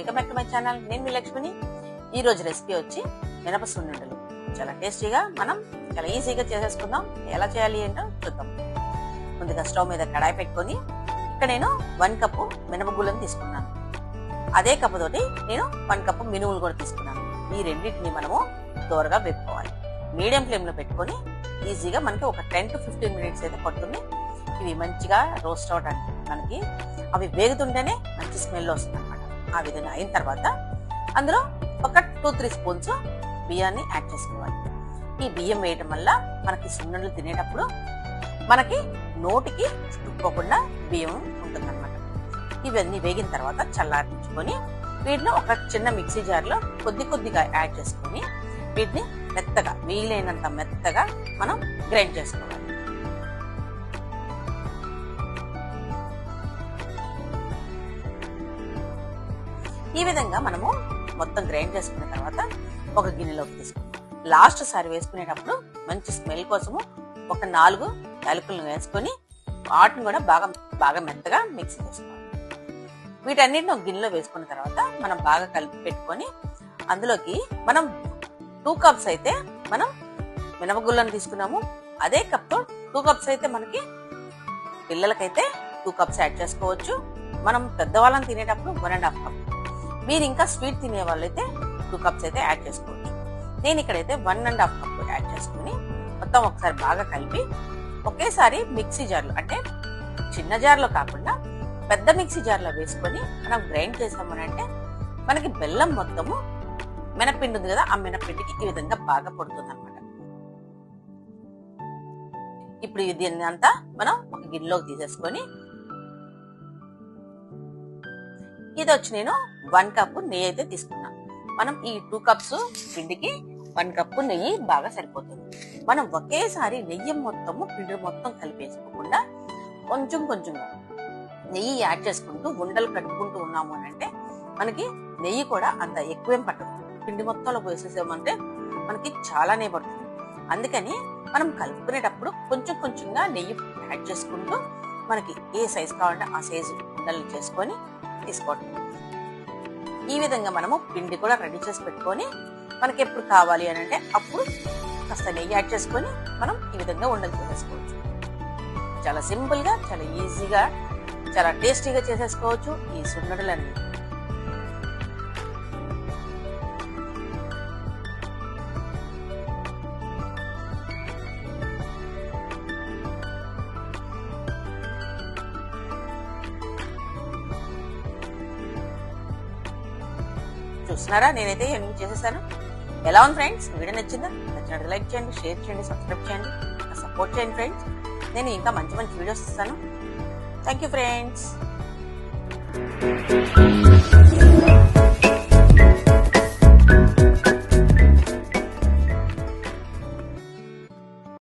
Welcome back to my channel. నేను మీ లక్ష్మిని. ఈ రోజు రెసిపీ వచ్చి మినప సున్నుండలు చాలా టేస్టీగా మనం చాలా ఈజీగా చేసేసుకుందాం. ఎలా చేయాలి ఏంటో చూద్దాం. ముందుగా స్టవ్ మీద కడాయి పెట్టుకొని ఇక్కడ నేను వన్ కప్పు మినపగుళ్ళను తీసుకున్నాను. అదే కప్పు తోటి నేను వన్ కప్పు మినుములు కూడా తీసుకున్నాను. ఈ రెండింటిని మనము దోరగా వేపుకోవాలి. మీడియం ఫ్లేమ్లో పెట్టుకొని ఈజీగా మనకి ఒక టెన్ టు ఫిఫ్టీన్ మినిట్స్ అయితే పడుతుంది. ఇవి మంచిగా రోస్ట్ అవడానికి మనకి అవి వేగుతుంటేనే మంచి స్మెల్ వస్తుంది. ఆ విధంగా అయిన తర్వాత అందులో ఒక టూ త్రీ స్పూన్స్ బియ్యాన్ని యాడ్ చేసుకోవాలి. ఈ బియ్యం వేయటం వల్ల మనకి సున్నుండలు తినేటప్పుడు మనకి నోటికి చుట్టుకోకుండా బియ్యం ఉంటుందన్నమాట. ఇవన్నీ వేగిన తర్వాత చల్లారించుకొని వీటిని ఒక చిన్న మిక్సీ జార్లో కొద్ది కొద్దిగా యాడ్ చేసుకొని వీటిని మెత్తగా వీలైనంత మెత్తగా మనం గ్రైండ్ చేసుకోవాలి. ఈ విధంగా మనము మొత్తం గ్రైండ్ చేసుకున్న తర్వాత ఒక గిన్నెలోకి తీసుకుంటాం లాస్ట్ సారి వేసుకునేటప్పుడు మంచి స్మెల్ కోసము ఒక నాలుగు యాలకులను వేసుకొని వాటిని కూడా బాగా బాగా మెత్తగా మిక్స్ చేసుకోవాలి. వీటన్నిటిని ఒక గిన్నెలో వేసుకున్న తర్వాత మనం బాగా కలిపి పెట్టుకొని అందులోకి మనం టూ కప్స్ అయితే మనం మినపగుళ్ళను తీసుకున్నాము. అదే కప్తో టూ కప్స్ అయితే మనకి పిల్లలకైతే టూ కప్స్ యాడ్ చేసుకోవచ్చు. మనం పెద్దవాళ్ళని తినేటప్పుడు వన్ అండ్ హాఫ్ కప్ మీరు ఇంకా స్వీట్ తినే వాళ్ళైతే టూ కప్స్ అయితే యాడ్ చేసుకోవచ్చు నేను ఇక్కడైతే one and half cup add చేసుకుని మొత్తం ఒకసారి బాగా కలిపి ఒకేసారి మిక్సీ జార్లో అంటే చిన్న జార్లో కాకుండా పెద్ద మిక్సీ జార్లో వేసుకొని మనం గ్రైండ్ చేసామని అంటే మనకి బెల్లం మొత్తము మినపిండి ఉంది కదా ఆ మినపిండికి ఈ విధంగా బాగా పడుతుంది అనమాట ఇప్పుడు ఇది అంతా మనం ఒక గిన్నెలోకి తీసేసుకొని ఇది వచ్చి నేను వన్ కప్ నెయ్యి అయితే తీసుకున్నాం. మనం ఈ టూ కప్స్ పిండికి వన్ కప్పు నెయ్యి బాగా సరిపోతుంది. మనం ఒకేసారి నెయ్యి మొత్తము పిండి మొత్తం కలిపేసుకోకుండా కొంచెం కొంచెంగా నెయ్యి యాడ్ చేసుకుంటూ ఉండలు కట్టుకుంటూ ఉన్నాము అని అంటే మనకి నెయ్యి కూడా అంత ఎక్కువేం పట్టదు. పిండి మొత్తంలో పోసేసామంటే మనకి చాలానే పడుతుంది. అందుకని మనం కలుపుకునేటప్పుడు కొంచెం కొంచెంగా నెయ్యి యాడ్ చేసుకుంటూ మనకి ఏ సైజు కావాలంటే ఆ సైజు ఉండలు చేసుకొని తీసుకోవటం ఈ విధంగా మనము పిండి కూడా రెడీ చేసి పెట్టుకొని మనకి ఎప్పుడు కావాలి అని అంటే అప్పుడు కాస్త నెయ్యి యాడ్ చేసుకొని మనం ఈ విధంగా ఉండలు చేసేసుకోవచ్చు చాలా సింపుల్గా చాలా ఈజీగా చాలా టేస్టీగా చేసేసుకోవచ్చు ఈ సున్నడలన్నీ. చూస్తున్నారా? నేనైతే ఎన్ని చేసేసాను? ఎలా ఉంది ఫ్రెండ్స్? వీడియో నచ్చిందా? నచ్చినట్టు లైక్ చేయండి షేర్ చేయండి సబ్స్క్రైబ్ చేయండి సపోర్ట్ చేయండి ఫ్రెండ్స్. నేను ఇంకా మంచి మంచి వీడియోస్ ఇస్తాను. Thank you friends.